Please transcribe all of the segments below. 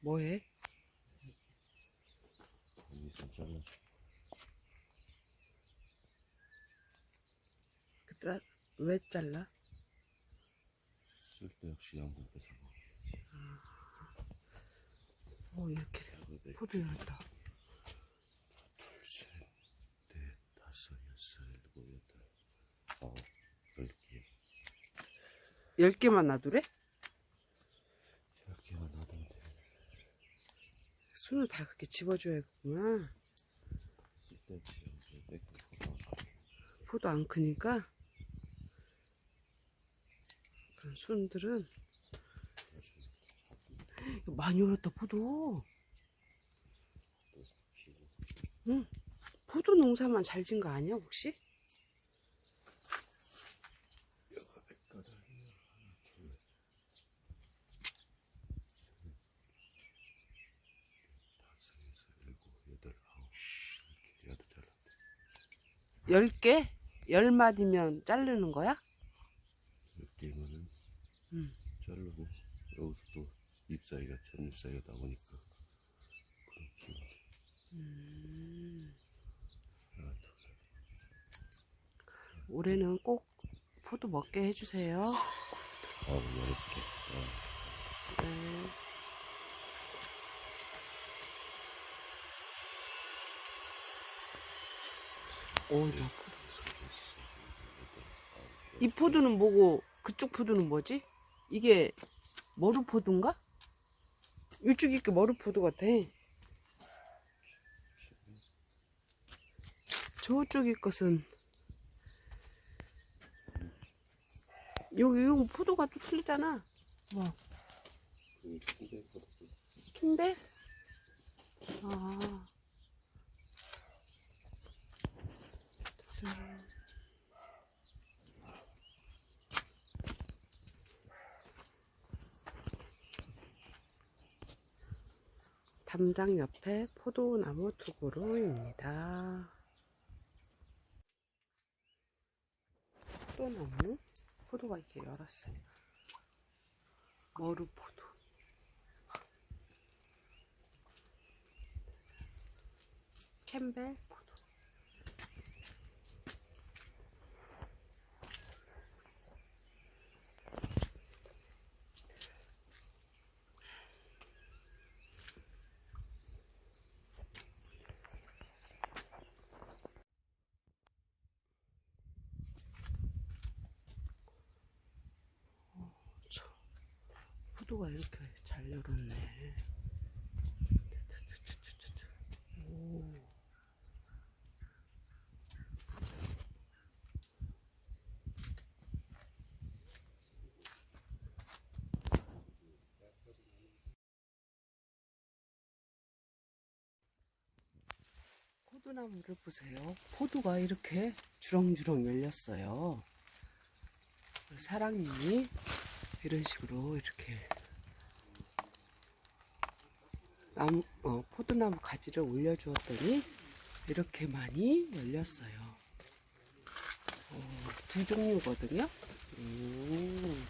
뭐해? 여기 좀 잘라줘. 그때 왜 잘라? 쓸데 없이 양분 뺏어 먹어야지. 어 이렇게 여덟, 포도 열었다. 둘, 셋, 넷, 다섯, 여섯, 일곱, 여덟, 아홉, 열 개. 열 개만 놔두래? 열 개만 놔두면 돼. 손을 다 그렇게 집어줘야겠구나. 포도. 안 크니까 그런 순들은 많이 열었다 포도. 응. 포도 농사만 잘 진 거 아니야 혹시? 10개? 10마디면 자르는 거야? 10개면 은 음. 자르고 여기서 또 잎사이가 참잎사이가 나오니까 그렇게 음. 하나, 둘, 올해는 꼭 포도 먹게 해주세요. 아우, 어렵게 아. 포도. 이 포도는 뭐고 그쪽 포도는 뭐지? 이게 머루포도인가? 이쪽이 그 머루포도 같아. 저쪽이 것은 여기 여기 포도가 또 틀리잖아. 뭐 킨벨? 아. 담장 옆에 포도나무 투구루입니다. 포도나무? 포도가 이렇게 열었어요. 머루포도. 캠벨 포도가 이렇게 잘 열었네. 오. 포도나무를 보세요. 포도가 이렇게 주렁주렁 열렸어요. 사랑님이 이런 식으로 이렇게 나무, 어, 포도나무 가지를 올려주었더니 이렇게 많이 열렸어요. 어, 두 종류거든요. 음.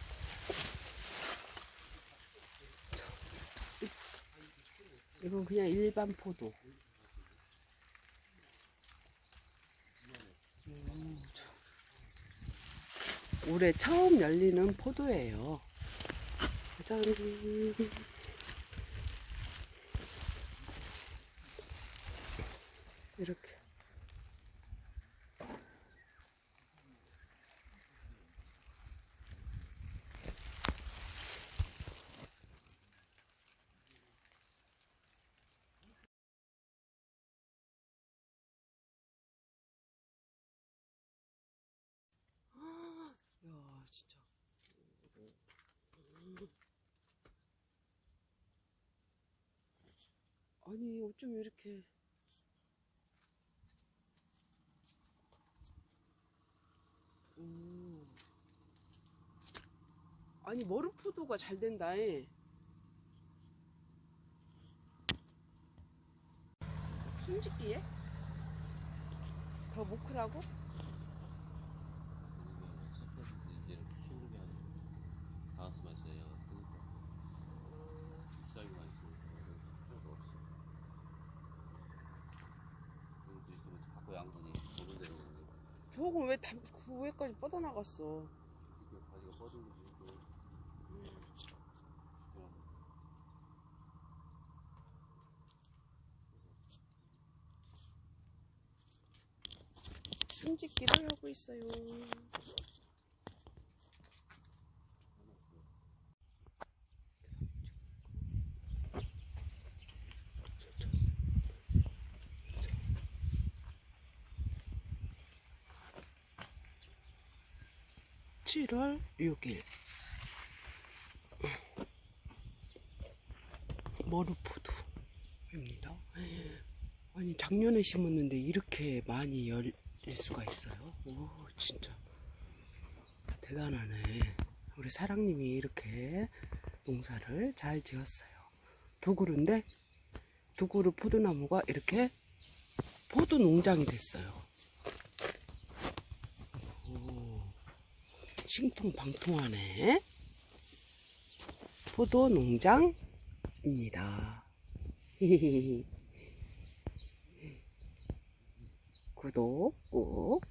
이건 그냥 일반 포도. 음, 저- 올해 처음 열리는 포도예요. 짜잔. 이렇게. 야, 진짜. 아니, 어쩜 이렇게. 아니 머루푸도가 잘 된다 해. 숨짓기에? 더 모크라고? 저건 왜 구회까지 그 뻗어나갔어? 가지가 뻗은 거지. 이거. 숨짓기를 하고 있어요. 칠월 6일 머루포도입니다. 아니 작년에 심었는데 이렇게 많이 열 릴 수가 있어요. 오 진짜 대단하네. 우리 사랑님이 이렇게 농사를 잘 지었어요. 두 그루인데 두 그루 포도나무가 이렇게 포도 농장이 됐어요. 오, 신통방통하네. 포도 농장입니다. 구독 꼭